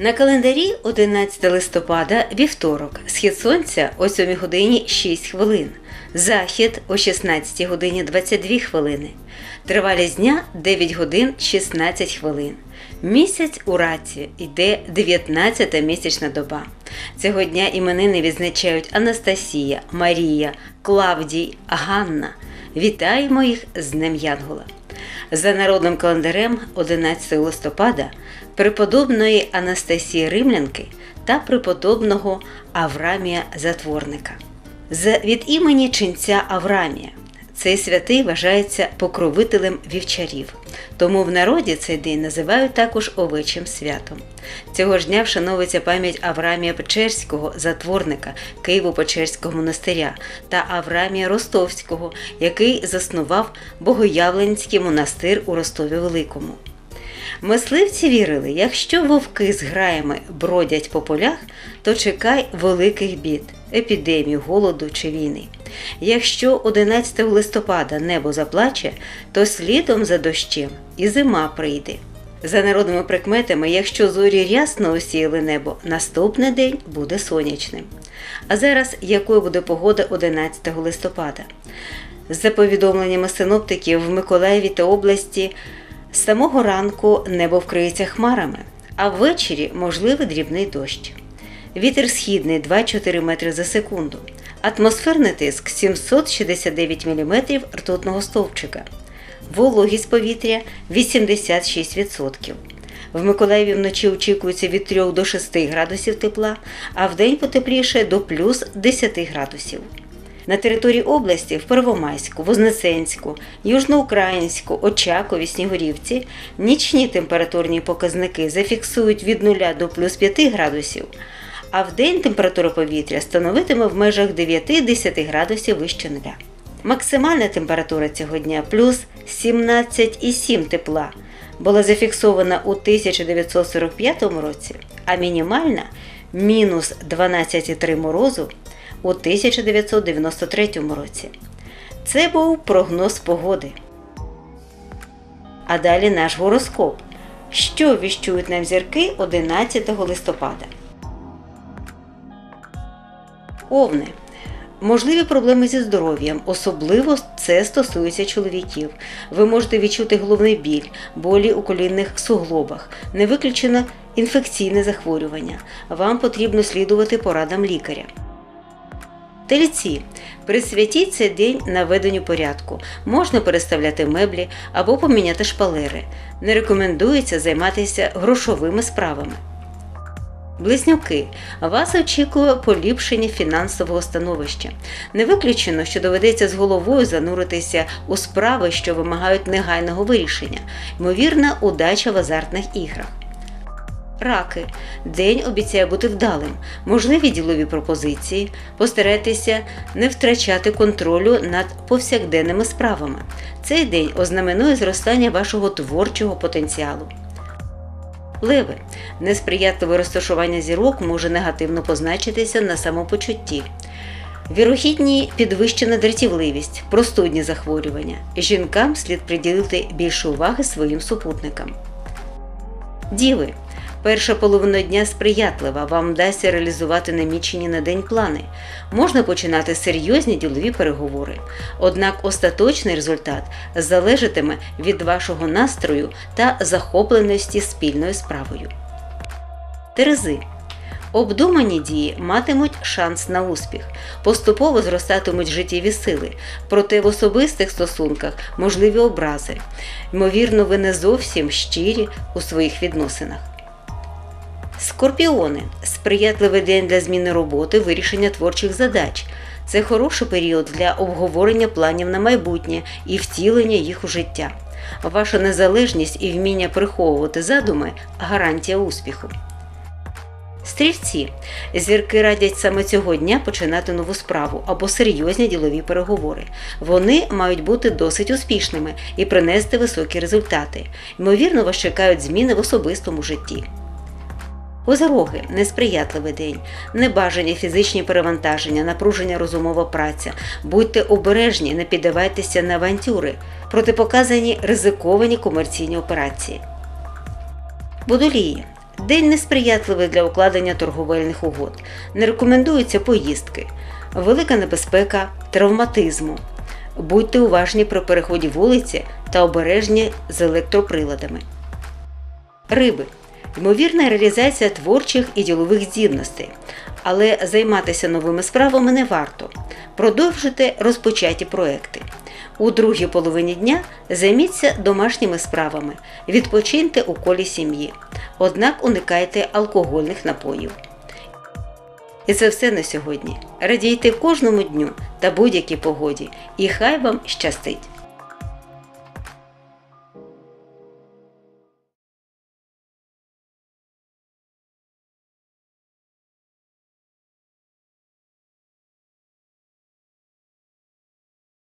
На календарі 11 листопада вівторок. Схід сонця о 7 годині 6 хвилин. Захід о 16 годині 22 хвилини. Тривалість дня 9 годин 16 хвилин. Місяць у раці йде 19 місячна доба. Цього дня іменини відзначають Анастасія, Марія, Клавдій, Ганна. Вітаємо їх з Днем Янгола. За народним календарем 11 листопада преподобної Анастасії Римлянки та преподобного Аврамія Затворника. За від імені ченця Аврамія цей святий вважається покровителем вівчарів, тому в народі цей день називають також овечим святом. Цього ж дня вшановується пам'ять Аврамія Печерського, затворника Києво-Печерського монастиря та Аврамія Ростовського, який заснував Богоявленський монастир у Ростові Великому. Мисливці вірили, якщо вовки з граями бродять по полях, то чекай великих бід, епідемії, голоду чи війни. Якщо 11 листопада небо заплаче, то слідом за дощем і зима прийде. За народними прикметами, якщо зорі рясно осіяли небо, наступний день буде сонячним. А зараз якою буде погода 11 листопада? За повідомленнями синоптиків в Миколаєві та області з самого ранку небо вкриється хмарами, а ввечері можливий дрібний дощ. Вітер східний 2-4 метри за секунду. Атмосферний тиск 769 мм ртутного стовпчика. Вологість повітря 86%. В Миколаєві вночі очікується від 3 до 6 градусів тепла, а вдень потепліше до плюс 10 градусів. На території області в Первомайську, Вознесенську, Южноукраїнську, Очакові, Снігурівці нічні температурні показники зафіксують від 0 до плюс 5 градусів, а в день температура повітря становитиме в межах 9-10 градусів вище нуля. Максимальна температура цього дня плюс 17,7 тепла була зафіксована у 1945 році, а мінімальна мінус 12,3 морозу у 1993 році. Це був прогноз погоди. А далі наш гороскоп. Що віщують нам зірки 11 листопада? Овни. Можливі проблеми зі здоров'ям, особливо це стосується чоловіків. Ви можете відчути головний біль, болі у колінних суглобах, не виключено інфекційне захворювання. Вам потрібно слідувати порадам лікаря. Тельці. Присвятіть цей день наведенню порядку. Можна переставляти меблі або поміняти шпалери. Не рекомендується займатися грошовими справами. Близнюки, вас очікує поліпшення фінансового становища. Не виключено, що доведеться з головою зануритися у справи, що вимагають негайного вирішення, ймовірна удача в азартних іграх. Раки. День обіцяє бути вдалим, можливі ділові пропозиції, постарайтеся не втрачати контролю над повсякденними справами. Цей день ознаменує зростання вашого творчого потенціалу. Леви. Несприятливе розташування зірок може негативно позначитися на самопочутті. Вірохідні підвищена дратівливість, простудні захворювання. Жінкам слід приділити більше уваги своїм супутникам. Діви. Перша половина дня сприятлива, вам вдасться реалізувати намічені на день плани. Можна починати серйозні ділові переговори. Однак остаточний результат залежатиме від вашого настрою та захопленості спільною справою. Терези. Обдумані дії матимуть шанс на успіх, поступово зростатимуть життєві сили, проте в особистих стосунках можливі образи. Ймовірно, ви не зовсім щирі у своїх відносинах. Скорпіони сприятливий день для зміни роботи, вирішення творчих задач. Це хороший період для обговорення планів на майбутнє і втілення їх у життя. Ваша незалежність і вміння приховувати задуми гарантія успіху. Стрільці зірки радять саме цього дня починати нову справу або серйозні ділові переговори. Вони мають бути досить успішними і принести високі результати. Ймовірно, вас чекають зміни в особистому житті. Озороги несприятливий день, небажані фізичні перевантаження, напруження розумова праця. Будьте обережні, не піддавайтеся на авантюри, протипоказані ризиковані комерційні операції. Водолії. День несприятливий для укладення торговельних угод. Не рекомендуються поїздки. Велика небезпека травматизму. Будьте уважні при переході вулиці та обережні з електроприладами. Риби. Ймовірна реалізація творчих і ділових здібностей, але займатися новими справами не варто. Продовжуйте розпочаті проекти. У другій половині дня займіться домашніми справами, відпочиньте у колі сім'ї. Однак уникайте алкогольних напоїв. І це все на сьогодні. Радійте кожному дню та будь-якій погоді, і хай вам щастить!